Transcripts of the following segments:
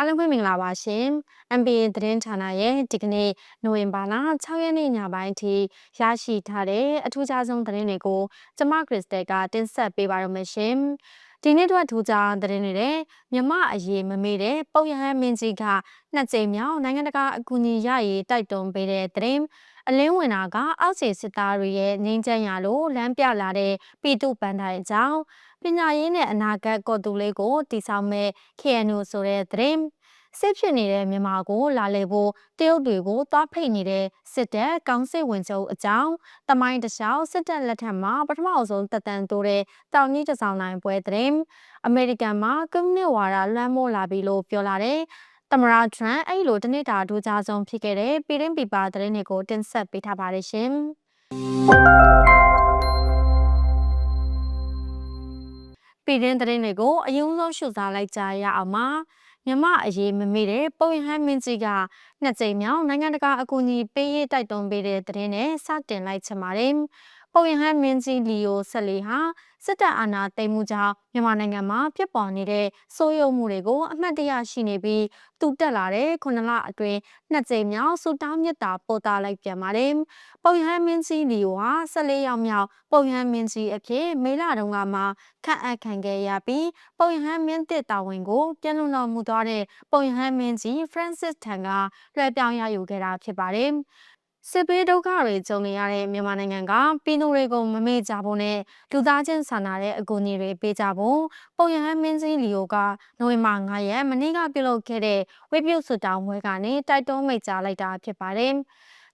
အားလုံးပဲမင်္ဂလာပါရှင်။ MBA သတင်းဌာနရဲ့ဒီကနေ့နိုဝင်ဘာလ6ရက်နေ့ညပိုင်းထိရရှိထားတဲ့အထူးခြားဆုံးသတင်းတွေကိုကျမခရစ်စတယ်ကတင်ဆက်ပေးပါရမရှင်။ဒီနေ့တော့ထူးခြားသတင်းတွေနဲ့မြမအရေးမမေ့တဲ့ပုတ်ရဟန်းမင်းကြီးကနှစ်ကြိမ်မြောက်နိုင်ငံတကာအကူအညီရရေးတိုက်တွန်းပေးတဲ့သတင်းအ လင်းဝင်တာကအောက်ခြေစစ်သားတွေရဲ့ငြိမ်းချမ်းရလို့လမ်းပြလာတဲ့ပြည်သူပန်းတိုင်အကြောင်းပညာရေးနဲ့အနာဂတ်ကော်တူလေးကိုတည်ဆောက်မဲ့ KNU ဆိုတဲ့သတင်းစစ်ဖြစ်နေတဲ့မြန်မာကိုလာလည်ဖို့တရုတ်တွေကိုသွားဖိတ်နေတဲ့စစ်တပ်ကောင်းစစ်ဝင်ချုပ်အကြောင်းတမိုင်းတခြားစစ်တပ်လက်ထက်မှာပထမအဆုံးတက်တန်တိုးတဲ့တောင်ကြီးတဆောင်နိုင်ပွဲသတင်းအမေရိကန်မှာကွန်မြူနစ်ဝါဒလွှမ်းမိုးလာပြီလို့ပြောလာတဲ့ သမရာထရန်အဲ့လိုတနေ့တာဒူးကြဆုံးဖြစ်ခဲ့တဲ့ပြည်ရင်းပြပသတင်းတွေကိုတင်ဆက်ပေးထားပါတယ်ရှင်ပြည်ရင်းသတင်းတွေကိုအယုံဆုံးရှုစားလိုက်ကြရအောင်ပါမြမအရေးမမေ့တဲ့ပုံရဟန်းမင်းကြီးကနှစ်ကြိမ်မြောက်နိုင်ငံတကာအကူအညီပေးရေးတိုက်တွန်းပေးတဲ့သတင်းနဲ့စတင်လိုက်ချင်ပါတယ်။ ပုံရဟန်းမင်းကြီးလီယိုဆက်လီဟာစစ်တပ်အာဏာသိမ်းမှုကြောင့်မြန်မာနိုင်ငံမှာပြစ်ပေါ်နေတဲ့စိုးရိမ်မှုတွေကိုအမှတ်တရရှိနေပြီးတူတက်လာတဲ့ခုနှစ်လအတွင်းနှစ်ကြိမ်မြောက်စူတောင်းမြတ်တာပေါ်တာလိုက်ပြန်ပါတယ်။ပုံရဟန်းမင်းကြီးလီယိုဟာ14ရောက်မြောက်ပုံရဟန်းမင်းကြီးအဖြစ်မေလတုန်းကမှခန့်အပ်ခံခဲ့ရပြီးပုံရဟန်းမင်းတစ်တာဝန်ကိုပြန်လုံတော်မူသွားတဲ့ပုံရဟန်းမင်းကြီး Francis ထံကလွှဲပြောင်းရယူခဲ့တာဖြစ်ပါတယ်။ စစ်ပေးဒုက္ခတွေကြုံနေရတဲ့မြန်မာနိုင်ငံကပြည်သူတွေကိုမမေ့ကြဖို့နဲ့လူသားချင်းစာနာတဲ့အကူအညီတွေပေးကြဖို့ပုံရဟန်းမင်းကြီးလီယိုကနိုဝင်ဘာ9ရက်မနေ့ကပြုလုပ်ခဲ့တဲ့ဝိပုစုတောင်းပွဲကနေတိုက်တွန်းမိတ်ကြားလိုက်တာဖြစ်ပါတယ်။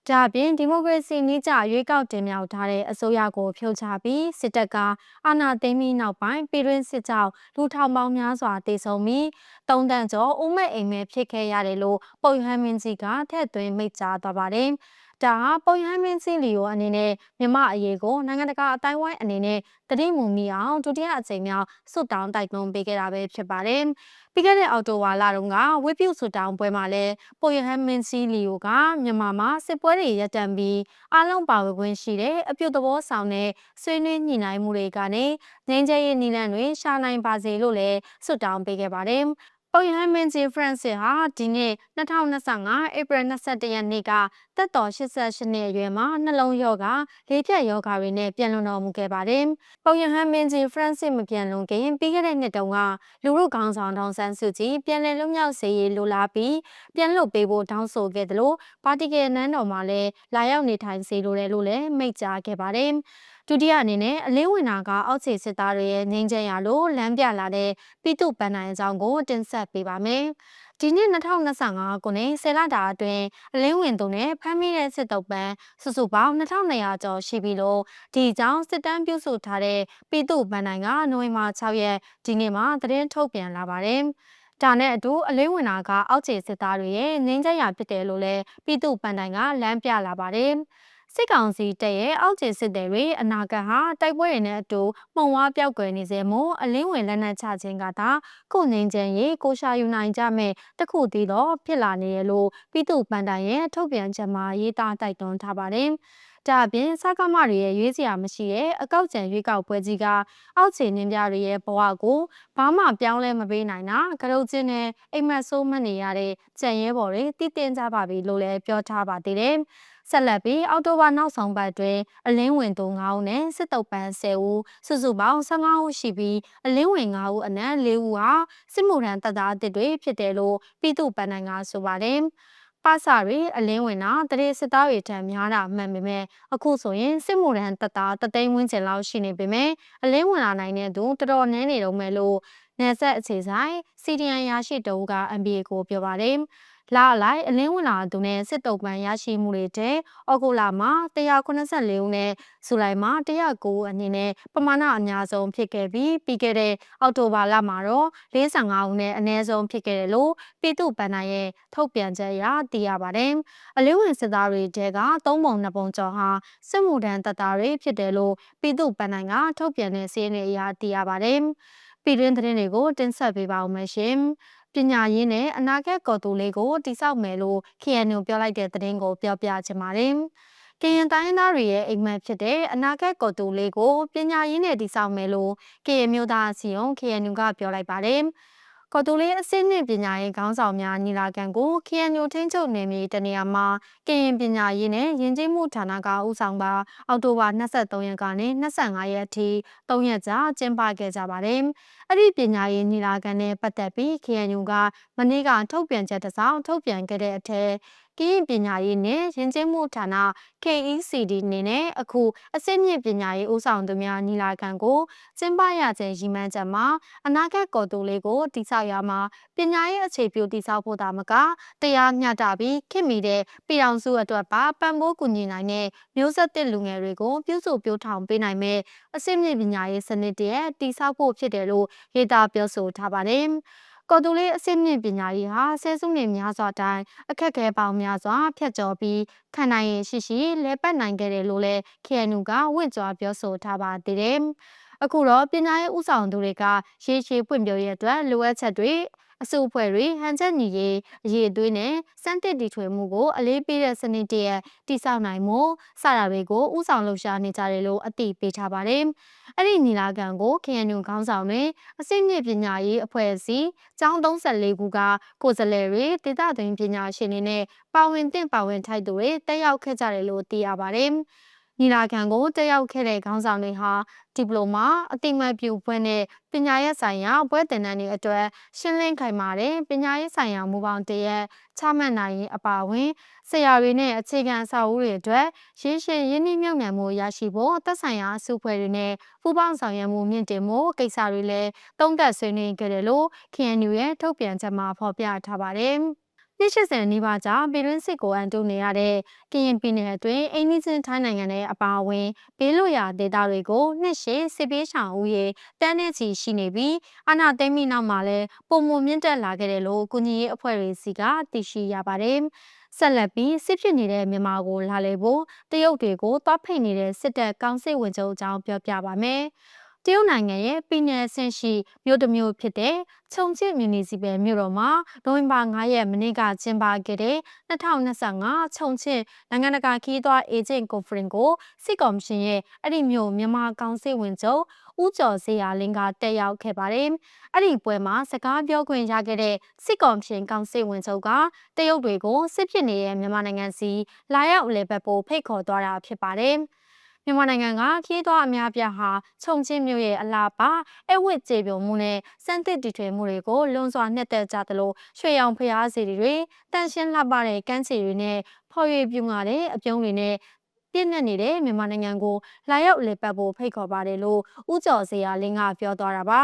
ဒါ့အပြင်ဒီမိုကရေစီနည်းကျရွေးကောက်တင်မြှောက်ထားတဲ့အစိုးရကိုဖြုတ်ချပြီးစစ်တပ်ကအာဏာသိမ်းပြီးနောက်ပိုင်းပြည်တွင်းစစ်ကြောင့်လူထောင်ပေါင်းများစွာတေဆုံးပြီးတုံးတန်ကျော်ဦးမဲ့အိမ်မဲဖြစ်ခဲ့ရတယ်လို့ပုံရဟန်းမင်းကြီးကထည့်သွင်းမိတ်ကြားသွားပါတယ်။ ဒါဟာပုံရဟန်းမင်းစည်းလီယိုအနေနဲ့မြမအရေးကိုနိုင်ငံတကာအတိုင်းဝိုင်းအနေနဲ့တတိမူမီအောင်ဒုတိယအကြိမ်မြောက်စွတ်တောင်းတိုက်တွန်းပေးခဲ့တာပဲဖြစ်ပါတယ်။ပြီးခဲ့တဲ့အော်တိုဝါလာတုန်းကဝိပုစွတ်တောင်းပွဲမှာလည်းပုံရဟန်းမင်းစည်းလီယိုကမြန်မာမှာစစ်ပွဲတွေရပ်တန့်ပြီးအလုံးပါဝင်ခွင့်ရှိတဲ့အပြုသဘောဆောင်တဲ့ဆွေးနွေးညှိနှိုင်းမှုတွေကနေငြိမ်းချမ်းရေးနည်းလမ်းတွေရှာနိုင်ပါစေလို့လည်းစွတ်တောင်းပေးခဲ့ပါတယ်။ ပုပ်ရဟန်းမင်းကြီးဖရန့်စစ်ဟာဒီနေ့2025ဧပြီ21ရက်နေ့ကသက်တော်88နှစ်အရွယ်မှာနှလုံးရောဂါလေပြတ်ရောဂါတွေနဲ့ပြန်လွန်တော်မူခဲ့ပါတယ်။ပုပ်ရဟန်းမင်းကြီးဖရန့်စစ်မပြန်လွန်ခင်ပြီးခဲ့တဲ့နှစ်တုန်းကလူမှုခေါင်းဆောင်ဒေါန်ဆန်းစုကြည်ပြန်လည်လွတ်မြောက်စေရေးလိုလားပြီးပြန်လွတ်ပေးဖို့တောင်းဆိုခဲ့တယ်လို့ပါတီကယ်နန်းတော်မှာလည်းလာရောက်နေထိုင်စေလိုတယ်လို့လည်းမိန့်ကြားခဲ့ပါတယ်။ ဒုတိယအနေနဲ့အလင်းဝင်နာကအောက်ခြေစစ်သားတွေရဲ့ငြိမ်းချမ်းရလို့လမ်းပြလာတဲ့ပြည်သူ့ပန်းနိုင်အကြောင်းကိုတင်ဆက်ပေးပါမယ်။ဒီနှစ်2025ခုနှစ်ဆယ်လတာအတွင်းအလင်းဝင်သူနဲ့ဖမ်းမိတဲ့စစ်တုပ်ပန်းစုစုပေါင်း2200ကျော်ရှိပြီလို့ဒီအကြောင်းစစ်တမ်းပြုစုထားတဲ့ပြည်သူ့ပန်းနိုင်ကနိုဝင်ဘာ6ရက်ဒီနေ့မှာသတင်းထုတ်ပြန်လာပါတယ်။ဒါနဲ့အတူအလင်းဝင်နာကအောက်ခြေစစ်သားတွေရဲ့ငြိမ်းချမ်းရာဖြစ်တယ်လို့လည်းပြည်သူ့ပန်းတိုင်ကလမ်းပြလာပါတယ်။ စစ်ကောင်စီတပ်ရဲ့အောက်ခြေစစ်သည်တွေအနာဂတ်ဟာတိုက်ပွဲတွေနဲ့အတူမှုံဝါးပြောက်ကွယ်နေစေမို့အလင်းဝင်လက်နက်ချခြင်းကသာကိုငင်းချင်ရေးကိုရှာယူနိုင်ကြမဲ့တခုတည်းတော့ဖြစ်လာနေရလို့ပြည်သူ့ပန်တိုင်ရဲ့ထုတ်ပြန်ချက်မှာရေးသားတိုက်တွန်းထားပါတယ်။ ဒါအပြင်စကားမတွေရဲ့ရွေးစရာမရှိတဲ့အကောက်ကျန်ရွေးကောက်ပွဲကြီးကအောက်ခြေနင်းပြတွေရဲ့ဘဝကိုဘာမှပြောင်းလဲမပေးနိုင်တာကရုတ်ချင်းနဲ့အိမ်မက်ဆိုးမှတ်နေရတဲ့ကြံရဲဘော်တွေတည်တင်ကြပါပြီလို့လည်းပြောထားပါသေးတယ်။ဆက်လက်ပြီးအောက်တိုဘာနောက်ဆုံးပတ်တွင်အလင်းဝင်သူ9ဦးနဲ့စစ်တုပ်ပန်း10ဦးစုစုပေါင်း15ဦးရှိပြီးအလင်းဝင်9ဦးအနက်4ဦးဟာစစ်မှုထမ်းတပ်သားအသစ်တွေဖြစ်တယ်လို့ပြည်သူ့ပန်းနိုင်ကဆိုပါတယ် ပါစာတွေအလင်းဝင်တာတရေစစ်သားတွေထံများတာမှန်ပေမဲ့အခုဆိုရင်စစ်မှုထမ်းတပ်သားတသိန်းဝန်းကျင်လောက်ရှိနေပေမဲ့အလင်းဝင်လာနိုင်တဲ့သူတော်တော်နည်းနေတော့မယ်လို့နယ်ဆက်အခြေဆိုင်စီဒီအန်ရရှိတအုပ်က MBA ကိုပြောပါတယ်။ လာအလိုက်အလင်းဝင်လာသူနဲ့စစ်တုပ်ပန်းရရှိမှုတွေတဲ့ဩဂုတ်လမှာ184ဦးနဲ့ဇူလိုင်မှာ109ဦးအနေနဲ့ပမာဏအများဆုံးဖြစ်ခဲ့ပြီးပြီးခဲ့တဲ့အောက်တိုဘာလမှာတော့45ဦးနဲ့အနည်းဆုံးဖြစ်ခဲ့တယ်လို့ပြည်သူ့ဗန်နာရဲ့ထုတ်ပြန်ချက်အရသိရပါတယ်။အလင်းဝင်စစ်သားတွေတဲက3ပုံ2ပုံကျော်ဟာစစ်မှုထမ်းတပ်သားတွေဖြစ်တယ်လို့ပြည်သူ့ဗန်နိုင်ကထုတ်ပြန်တဲ့စီးရင်တွေအရသိရပါတယ်။ပြည်တွင်းသတင်းတွေကိုတင်ဆက်ပေးပါဦးမယ်ရှင်။ ပညာရေးနဲ့အနာဂတ်ကော်တူလေးကိုတိစောက်မယ်လို့ KNU ပြောလိုက်တဲ့သတင်းကိုပြောပြချင်ပါတယ်။ကရင်တိုင်းသားတွေရဲ့အိမ်မက်ဖြစ်တဲ့အနာဂတ်ကော်တူလေးကိုပညာရေးနဲ့တိစောက်မယ်လို့ကရင်မျိုးသားအစည်းအရုံး KNU ကပြောလိုက်ပါတယ်။ ကော်တူလေးအစစ်နှင့်ပညာရေးခေါင်းဆောင်များညီလာခံကို KNU ထိန်းချုပ်နယ်မြေတနေရာမှာကရင်ပညာရေးနဲ့ယဉ်ကျေးမှုဌာနကဦးဆောင်ပါအောက်တိုဘာ23ရက်ကနေ25ရက်အထိ3ရက်ကြာကျင်းပခဲ့ကြပါတယ်။အဲ့ဒီပညာရေးညီလာခံနဲ့ပတ်သက်ပြီး KNU ကမနေ့ကထုတ်ပြန်ချက်တစ်စောင်ထုတ်ပြန်ခဲ့တဲ့အထက် ကရင်ပညာရေးနဲ့ယဉ်ကျေးမှုဌာန KECD အနေနဲ့အခုအစစ်မြင့်ပညာရေးဦးဆောင်သူများညီလာခံကိုကျင်းပရခြင်းရည်မှန်းချက်မှာအနာဂတ်ကော်တူလေးကိုတိဆောက်ရမှာပညာရေးအခြေပြုတိဆောက်ဖို့တာမကတရားမျှတပြီးခင်မီတဲ့ပြည်အောင်စုအတွက်ပါပံ့ပိုးကူညီနိုင်တဲ့မျိုးဆက်သစ်လူငယ်တွေကိုပြုစုပြောင်းထောင်ပေးနိုင်မဲ့အစစ်မြင့်ပညာရေးစနစ်တည်းတိဆောက်ဖို့ဖြစ်တယ်လို့ရေးသားပြောဆိုထားပါတယ်။ ကော်တူလေးအစစ်မြင့်ပညာရေးဟာဆဲစုနှစ်များစွာတိုင်အခက်အခဲပေါင်းများစွာဖျက်ကျော်ပြီးခံနိုင်ရရှိရှိလဲပတ်နိုင်ခဲ့တယ်လို့လည်း KNU ကဝင့်ကြွားပြောဆိုထားပါသေးတယ်။အခုတော့ပညာရေးဥဆောင်သူတွေကရေရှည်ဖွံ့ဖြိုးရေးအတွက်လိုအပ်ချက်တွေ အစုအဖွဲ့တွေဟန်ချက်ညီရေးအရေးအသွေးနဲ့စမ်းတစ်တီထွေမှုကိုအလေးပေးတဲ့စနစ်တည်းတိစောက်နိုင်မှုစတာတွေကိုဥဆောင်လှုပ်ရှားနေကြတယ်လို့အသိပေးထားပါတယ်။အဲ့ဒီညီလာခံကို KNU ခေါင်းဆောင်တွေအစိမ့်မြင့်ပညာရေးအဖွဲ့အစည်းကျောင်း34ခုကကိုယ်စားလှယ်တွေဒေသတွင်းပညာရှင်တွေနဲ့ပါဝင်သင့်ပါဝင်ထိုက်သူတွေတက်ရောက်ခဲ့ကြတယ်လို့သိရပါတယ်။ ညီလာခံကိုတက်ရောက်ခဲ့တဲ့ခေါင်းဆောင်တွေဟာဒီပလိုမာအတိမတ်ပြုဘွဲ့နဲ့ပညာရေးဆိုင်ရာဘွဲ့သင်တန်းတွေအတွက်ရှင်းလင်းခိုင်မာတဲ့ပညာရေးဆိုင်ရာမူပေါင်းတရက်ချမှတ်နိုင်ရင်အပါအဝင်ဆရာတွေနဲ့အခြေခံအဆောက်အဦတွေအတွက်ရင်းရှင်းရင်းနှီးမြှုပ်နှံမှုရရှိဖို့သက်ဆိုင်ရာစုဖွဲ့တွေနဲ့ပူးပေါင်းဆောင်ရွက်မှုမြင့်တင်မှုကိစ္စတွေလည်းတုံ့တက်ဆွေးနွေးခဲ့တယ်လို့ KNU ရဲ့ထုတ်ပြန်ချက်မှာဖော်ပြထားပါတယ်။ နှစ်80နီးပါးကြာပြည်တွင်းစစ်ကိုအန်တုနေရတဲ့ကရင်ပြည်နယ်အတွင်းအိန္ဒိချင်းထိုင်းနိုင်ငံရဲ့အပါအဝင်ဘေးလွတ်ရာဒေသတွေကိုနှစ်ရှည်စစ်ပေးဆောင်ဦးရေတန်းနဲ့ချီရှိနေပြီးအာဏာသိမ်းပြီးနောက်မှာလည်းပုံမမြင့်တက်လာခဲ့တယ်လို့ကုညီရေးအဖွဲ့တွေစီကသိရှိရပါတယ်။ဆက်လက်ပြီးစစ်ဖြစ်နေတဲ့မြန်မာကိုလာလေဖို့တရုတ်တွေကိုသွားဖိတ်နေတဲ့စစ်တပ်ကောင်စစ်ဝင်ချုပ်အကြောင်းပြောပြပါမယ်။ တရုတ်နိုင်ငံရဲ့ပြည်နယ်အဆင့်ရှိမြို့တစ်မြို့ဖြစ်တဲ့ခြုံချစ်မြူနီစီပယ်မြို့တော်မှာနိုဝင်ဘာ9ရက်မနေ့ကကျင်းပခဲ့တဲ့2025ခြုံချစ်နိုင်ငံတကာခီးသွွားအေဂျင့်ကွန်ဖရင့်ကိုစစ်ကော်မရှင်ရဲ့အဲ့ဒီမြို့မြန်မာကောင်စစ်ဝင်ချုပ်ဦးကျော်စေရလင်းကတက်ရောက်ခဲ့ပါတယ်။အဲ့ဒီပွဲမှာစကားပြောခွင့်ရခဲ့တဲ့စစ်ကော်မရှင်ကောင်စစ်ဝင်ချုပ်ကတရုတ်တွေကိုစစ်ဖြစ်နေတဲ့မြန်မာနိုင်ငံစီလာရောက်လေပတ်ဖို့ဖိတ်ခေါ်သွားတာဖြစ်ပါတယ်။ မြန်မာနိုင်ငံကခီးသွွားအများပြားဟာခြုံချင်းမြို့ရဲ့အလားပါအဝစ်ကျေပြုံမှုနဲ့စံတစ်တီထွေမှုတွေကိုလွန်စွာနှစ်သက်ကြသလိုရွှေရောင်ဖျားစီတွေတန်ရှင်းလှပတဲ့ကမ်းခြေတွေနဲ့ဖော်ရွေပြုံးလာတဲ့အပြုံးတွေနဲ့ပြည့်ညက်နေတဲ့မြန်မာနိုင်ငံကိုလာရောက်လေပတ်ဖို့ဖိတ်ခေါ်ပါတယ်လို့ဥကျော်စရာလင်းကပြောသွားတာပါ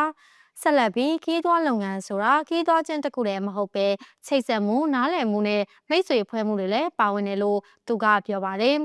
ဆက်လက်ပြီးခီးသွွားလုပ်ငန်းဆိုတာခီးသွွားချင်းတစ်ခုတည်းမဟုတ်ပဲချိတ်ဆက်မှုနားလည်မှုနဲ့မိတ်ဆွေဖွဲ့မှုတွေလည်းပါဝင်တယ်လို့သူကပြောပါတယ်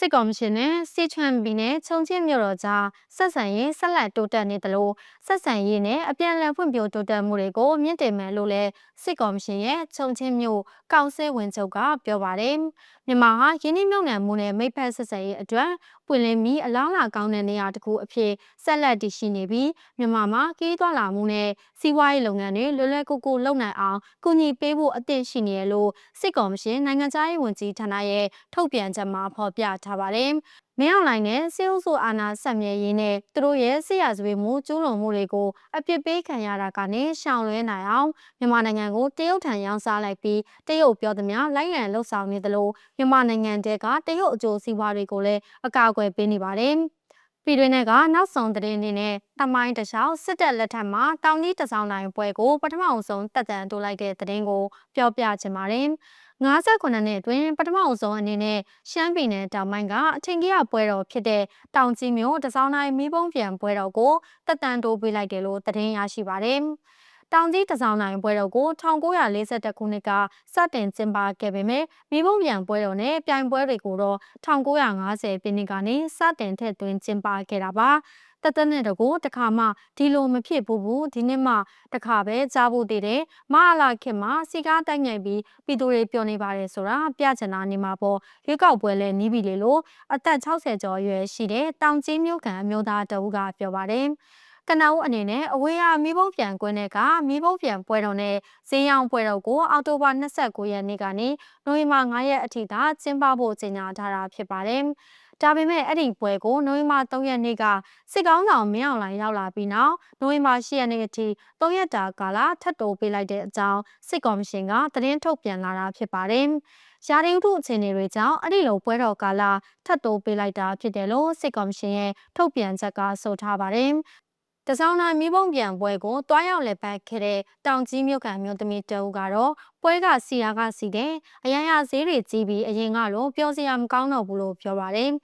စစ်ကော်မရှင်နဲ့စီချွမ်ပြည်နယ်ခြုံချင်းမြို့တော်ကြားဆက်ဆံရေးဆက်လက်တိုးတက်နေသလိုဆက်ဆံရေးနဲ့အပြန်အလှန်ဖွံ့ဖြိုးတိုးတက်မှုတွေကိုမြင့်တင်မယ်လို့လည်းစစ်ကော်မရှင်ရဲ့ခြုံချင်းမြို့ကောင်ဆယ်ဝင်ချုပ်ကပြောပါတယ်။မြန်မာဟာယင်းနှိမ့်မြုံနယ်မှုနဲ့မိဖက်ဆက်ဆံရေးအတွက်ပွင့်လင်းပြီးအလားအလာကောင်းတဲ့နေရာတစ်ခုအဖြစ်ဆက်လက်တည်ရှိနေပြီးမြန်မာမှာကီးသွွာလာမှုနဲ့စီးပွားရေးလုပ်ငန်းတွေလွယ်လွယ်ကူကူလုပ်နိုင်အောင်ကူညီပေးဖို့အသင့်ရှိနေရလို့စစ်ကော်မရှင်နိုင်ငံခြားရေးဝန်ကြီးဌာနရဲ့ထုတ်ပြန်ချက်မှာဖော်ပြထားပါတယ်။မင်းအောင်လှိုင်နဲ့စေအုပ်စုအာဏာဆက်မြဲရေးနဲ့သူတို့ရဲ့ဆရာဇဝေမှုကျူးလွန်မှုတွေကိုအပြစ်ပေးခံရတာကနေရှောင်လွှဲနိုင်အောင်မြန်မာနိုင်ငံကိုတရုတ်ထံရောင်းစားလိုက်ပြီးတရုတ်ပြောသမျှလိုက်လံလှုပ်ဆောင်နေသလိုမြန်မာနိုင်ငံတဲကတရုတ်အကျိုးစီးပွားတွေကိုလည်းအကာအကွယ်ပေးနေပါတယ်။ပြည်တွင်းကနောက်ဆုံးသတင်းအနေနဲ့တမိုင်းတခြားစစ်တပ်လက်ထက်မှာတောင်ကြီးတစောင်းတိုင်းပွဲကိုပထမအဆုံးတက်တန်တိုးလိုက်တဲ့သတင်းကိုပြောပြချင်ပါတယ်။ 58နှစ်အတွင်းပထမအဆုံးအနေနဲ့ရှမ်းပြည်နယ်တောင်ပိုင်းကအထင်ကြီးပွဲတော်ဖြစ်တဲ့တောင်ကြီးမြို့တစောင်းတိုင်းမီးပုံးပြန်ပွဲတော်ကိုတက်တန်တိုးပေးလိုက်တယ်လို့သတင်းရရှိပါတယ်။တောင်ကြီးတစောင်းနိုင်ပွဲတော်ကို1942ခုနှစ်ကစတင်ကျင်းပခဲ့ပေမဲ့မိဘပြန်ပွဲတော်နဲ့ပြိုင်ပွဲတွေကိုတော့1950ပြည့်နှစ်ကနေစတင်ထည့်သွင်းကျင်းပခဲ့တာပါ တသက်နဲ့တကူတခါမှဒီလိုမဖြစ်ဘူးဘူးဒီနှစ်မှတခါပဲကြားဖို့တည်တယ်မအလာခင်မှာစီကားတိုက်ငိုက်ပြီးပြည်သူတွေပြောနေပါတယ်ဆိုတာပြချင်တာနေမှာပေါ့ရွေးကောက်ပွဲလဲနီးပြီလေလို့အသက်60ကျော်အရွယ်ရှိတဲ့တောင်ကြီးမြို့ကန်အမျိုးသားတအုပ်ကပြောပါတယ်ကနအုပ်အနေနဲ့အဝေးရမိဘုံပြန်ကွင်းတဲ့ကမိဘုံပြန်ပွဲတော်နဲ့ဈေးရောင်ပွဲတော်ကိုအောက်တိုဘာ29ရက်နေ့ကနေနိုဝင်ဘာ9ရက်အထိသာကျင်းပဖို့ကြေညာထားတာဖြစ်ပါတယ်။ ဒါပေမဲ့အဲ့ဒီပွဲကိုနိုဝင်ဘာ3ရက်နေ့ကစစ်ကောင်းဆောင်မင်းအောင်လှိုင်ရောက်လာပြီးနောက်နိုဝင်ဘာ10ရက်နေ့အထိ3ရက်တာကာလထပ်တိုးပေးလိုက်တဲ့အကြောင်းစစ်ကော်မရှင်ကသတင်းထုတ်ပြန်လာတာဖြစ်ပါတယ်။ရာသီဥတုအခြေအနေတွေကြောင့်အဲ့ဒီလိုပွဲတော်ကာလထပ်တိုးပေးလိုက်တာဖြစ်တယ်လို့စစ်ကော်မရှင်ရဲ့ထုတ်ပြန်ချက်ကဆိုထားပါတယ်။ တစောင်းနိုင်မိဘုံပြန်ပွဲကိုတွားရောက်လက်ပတ်ခဲ့တဲ့တောင်ကြီးမြို့ကမြို့သမီးတအုပ်ကတော့ပွဲကစီယာကစီတဲ့အရန်ရဈေးတွေကြီးပြီးအရင်ကလိုပြောစရာမကောင်းတော့ဘူးလို့ပြောပါတယ်။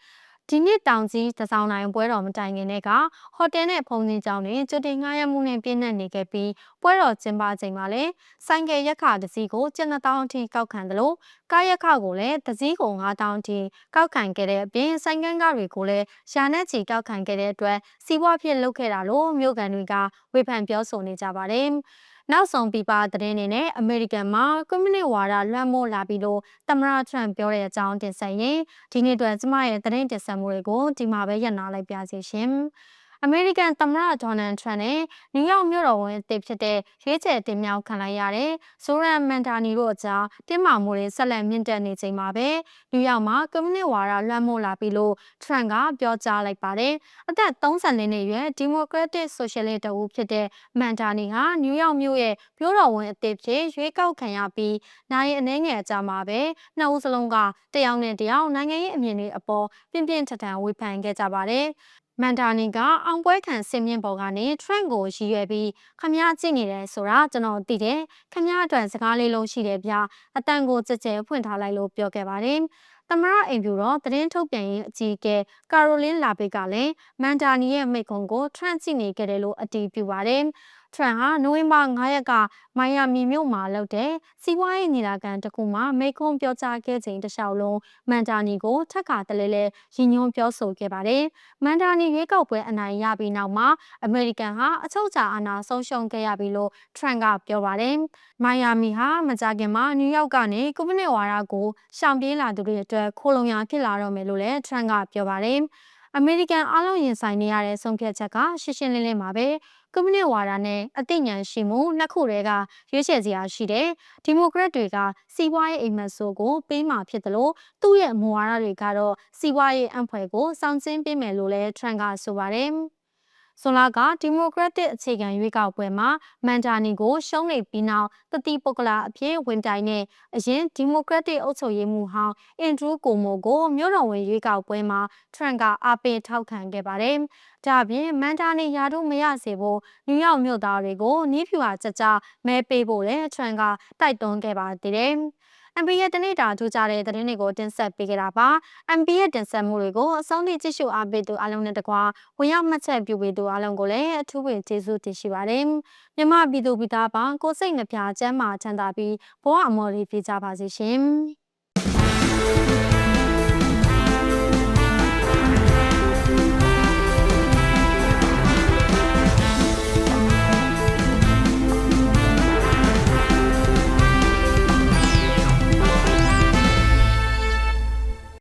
ဒီနှစ်တောင်ကြီးတစောင်းနိုင်ပွဲတော်မတိုင်ခင်တည်းကဟိုတယ်နဲ့ဖုန်စင်ကြောင်းတွေကျွတင်ငှားရမှုနဲ့ပြည့်နှက်နေခဲ့ပြီးပွဲတော်ကျင်းပချိန်မှာလည်းဆိုင်ကယ်ရက်ခတစ်စီးကိုကျပ်2000အထိကောက်ခံတယ်လို့ကားရက်ခကိုလည်းတစ်စီးကို9000အထိကောက်ခံခဲ့တဲ့အပြင်ဆိုင်ကန်းကားတွေကိုလည်းရှာနဲ့ချီကောက်ခံခဲ့တဲ့အတွက်စီးပွားဖြစ်လုပ်ခဲ့တာလို့မြို့ကန်တွေကဝေဖန်ပြောဆိုနေကြပါတယ်။ နောက်ဆုံးပြပသတင်းတွေနဲ့အမေရိကန်မှာကွန်မြူနစ်ဝါဒလွှမ်းမိုးလာပြီးလို့သမ္မတထရန့်ပြောတဲ့အကြောင်းတင်ဆက်ရင်ဒီနေ့အတွက်ကျမရဲ့သတင်းတင်ဆက်မှုတွေကိုဒီမှာပဲရပ်နာလိုက်ပါစီရှင်။ အမေရိကန်သမ္မတဒေါ်နယ်ထရန့်နဲ့နယူးယောက်မြို့တော်ဝန်အသစ်ဖြစ်တဲ့ရွေးချယ်တင်မြှောက်ခံလိုက်ရတဲ့ဆိုရန်မန်တာနီတို့အကြားတင်းမာမှုတွေဆက်လက်မြင့်တက်နေချိန်မှာပဲနယူးယောက်မှာကွန်မြူနစ်ဝါဒလွှမ်းမိုးလာပြီလို့ထရန့်ကပြောကြားလိုက်ပါတယ်။အသက်34နှစ်အရွယ်ဒီမိုကရက်တစ်ဆိုရှယ်လစ်တအုပ်ဖြစ်တဲ့မန်တာနီဟာနယူးယောက်မြို့ရဲ့မြို့တော်ဝန်အသစ်ဖြစ်ရွေးကောက်ခံရပြီးနိုင်အနှဲငယ်အကြာမှာပဲနှစ်ဦးစလုံးကတယောက်နဲ့တယောက်နိုင်ငံရေးအမြင်တွေအပေါ်ပြင်းပြင်းထန်ထန်ဝေဖန်ခဲ့ကြပါတယ်။ မန်တာနီကအောင်ပွဲခံစင်မြင့်ပေါ်ကနေထရန့်ကိုရည်ရွယ်ပြီးခမည်းကြည့်နေတယ်ဆိုတာကျွန်တော်သိတယ်ခမည်းအတွက်စကားလေးလုံးရှိတယ်ဗျအတန်ကိုကြက်ကြဲဖွင့်ထားလိုက်လို့ပြောခဲ့ပါတယ်သမရအိမ်ဖြူတော်သတင်းထုတ်ပြန်ရေးအကြီးအကဲကာရိုလင်းလာဘေကလည်းမန်တာနီရဲ့မိခွန်ကိုထရန့်ကြည့်နေကြတယ်လို့အတည်ပြုပါတယ် ထရန်ဟာနိုဝင်ဘာ9ရက်ကမိုင်ယာမီမြို့မှာလုပ်တဲ့စီးပွားရေးညီလာခံတစ်ခုမှာမိခွန်းပြောကြားခဲ့ချိန်တစ်လျှောက်လုံးမန်တာနီကိုထက်ခါတလဲလဲရည်ညွှန်းပြောဆိုခဲ့ပါတယ်။မန်တာနီရွေးကောက်ပွဲအနိုင်ရပြီးနောက်မှာအမေရိကန်ဟာအချုပ်အခြာအာဏာဆုံးရှုံးခဲ့ရပြီလို့ထရန်ကပြောပါတယ်။မိုင်ယာမီဟာမကြခင်မှာနယူးယောက်ကနေကွန်မြူနစ်ဝါဒကိုရှောင်ပြေးလာသူတွေအတွက်ခိုလုံရဖြစ်လာတော့မယ်လို့လည်းထရန်ကပြောပါတယ်။ အမေရိကန်အားလုံးရင်ဆိုင်နေရတဲ့ဆုံးဖြတ်ချက်ကရှင်းရှင်းလင်းလင်းပါပဲကွန်မြူနစ်ဝါဒနဲ့အသိဉာဏ်ရှိမှုနှစ်ခုတည်းကရွေးချယ်စရာရှိတယ်ဒီမိုကရက်တွေကစီးပွားရေးအိမ်မက်ဆိုးကိုပေးမှာဖြစ်တယ်လို့သူ့ရဲ့မူဝါဒတွေကတော့စီးပွားရေးအံဖွဲ့ကိုစောင့်စင်းပေးမယ်လို့လည်းထရန့်ကဆိုပါတယ် ဆွန်လာကဒီမိုကရက်တစ်အခြေခံရွေးကောက်ပွဲမှာမန်တာနီကိုရှုံးနေပြီးနောက်တတိပုဂ္ဂလာအဖြစ်ဝင်တိုင်တဲ့အရင်ဒီမိုကရက်တစ်အုပ်ချုပ်ရေးမှူးဟောင်းအင်ဒရူးကိုမိုကိုမြို့တော်ဝင်ရွေးကောက်ပွဲမှာထရန့်ကအားပေးထောက်ခံခဲ့ပါတယ်။ဒါပြင်မန်တာနီယာတို့မရစေဖို့နယူးယောက်မြို့သားတွေကိုနီးဖြူဟာကြကြမဲပေးဖို့လည်းထရန့်ကတိုက်တွန်းခဲ့ပါသေးတယ်။ MB ရဲ့တနေ့တာထူးခြားတဲ့သတင်းတွေကိုတင်ဆက်ပေးကြတာပါ MB ရဲ့တင်ဆက်မှုတွေကိုအဆုံးထိကြည့်ရှုအားပေးသူအားလုံးနဲ့တကွာဝင်ရောက်မှတ်ချက်ပြုပေးသူအားလုံးကိုလည်းအထူးပင်ကျေးဇူးတင်ရှိပါတယ်မြမပြည်သူပြည်သားပါကိုစိတ်နှပြချမ်းမာချမ်းသာပြီးဘဝအမော်လေးပြကြပါစေရှင်